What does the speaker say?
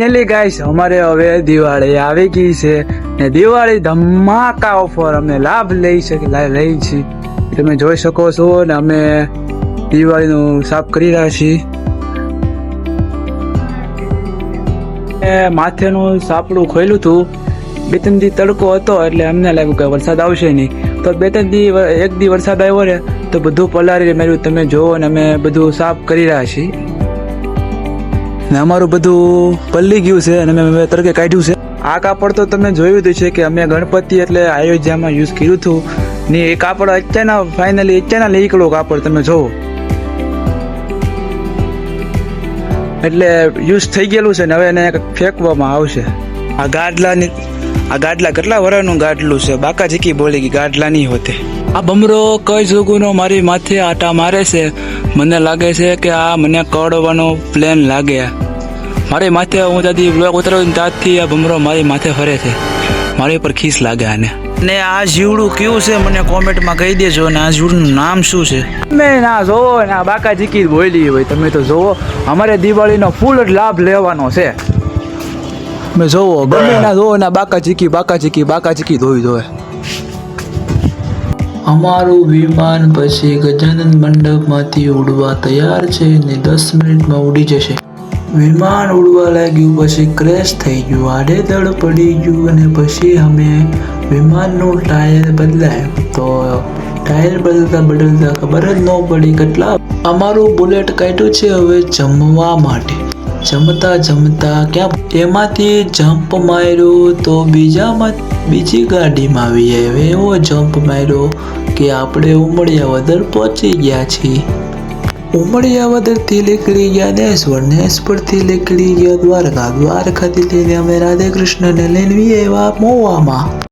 Finally guys અમારે હવે દિવાળી આવી ગઈ છે ને દિવાળી ધમાકા ઓફર અમે લાભ લઈ શકે, લઈ છીએ તમે જોઈ શકો છો ને અમે દિવાળીનું સાફ કરી રહ્યા છીએ. એ માથેનું સાપડું ખોલ્યું હતું. બે ત્રણ દી તડકો હતો એટલે અમને લાગ્યું કે વરસાદ આવશે નહીં. તો બે ત્રણ દી એક દી વરસાદ આવ્યો ને, તો બધું પલારી મેળ્યું તમે જોવો ને અમે બધું સાફ કરી રહ્યા છીએ. ને અમારું બધું પલ્લી ગયું છે અને અમે તડકે કાઢ્યું છે. આ કાપડ તો તમે જોયું જ છે કે અમે ગણપતિ એટલે અયોધ્યામાં યુઝ કર્યું હતું. ને એ કાપડ અત્યારના ફાઇનલી અત્યારના નીકળો કાપડ, તમે જોવો એટલે યુઝ થઈ ગયેલું છે ને હવે એને ફેંકવામાં આવશે. આ ગાડલાની આ ગાડલા કેટલા વરાનું ગાડલું છે? બાકા જીકી બોલી ગઈ ગાડલા નહીં હોતે. આ બમરો કઈ જોગુનો મારી માથે આટા મારે છે? મને લાગે છે કે આ મને કડવાનો પ્લેન લાગે. મારી માથે હું ત્યાંથી બ્લોક ઉતરું ત્યાંથી આ બમરો મારી માથે ફરે છે. મારી ઉપર ખીસ લાગે આને. ને આ જીવડું કયું છે મને કોમેન્ટમાં કહી દેજો ને આ જીવડું નામ શું છે? તમે ના જોવો ને આ બાકા જીકી બોલી હોય તમે તો જોવો. અમારે દિવાળીનો ફૂલ જ લાભ લેવાનો છે. તમે જોવો ગમે ના જોવો ને બાકા ચીકી બાકા ચીકી બાકા ચીકી ધોઈ ધોય અમારું વિમાન પછી ગજાનંદ મંડપમાંથી ઉડવા તૈયાર છે ને દસ મિનિટમાં ઉડી જશે. વિમાન ઉડવા લાગ્યું પછી ક્રેશ થઈ ગયું. આડેધડ પડી ગયું અને પછી અમે વિમાનનું ટાયર બદલાયું. તો ટાયર બદલતા બદલતા ખબર જ ન પડી કેટલા અમારું બુલેટ કાઢ્યું છે હવે જમવા માટે. જમતા જમતા ક્યાં એમાંથી જમ્પ માર્યો તો બીજામાં બીજી ગાડીમાં આવી હવે એવો જમ્પ માર્યો કે આપણે ઉમળિયાવદર પહોંચી ગયા છીએ. ઉમળિયાવદરથી નીકળી ગયા નેસ પરથી નીકળી ગયા દ્વારકા. દ્વારકાથી લઈને અમે રાધે કૃષ્ણને લઈને એવા મોવામાં.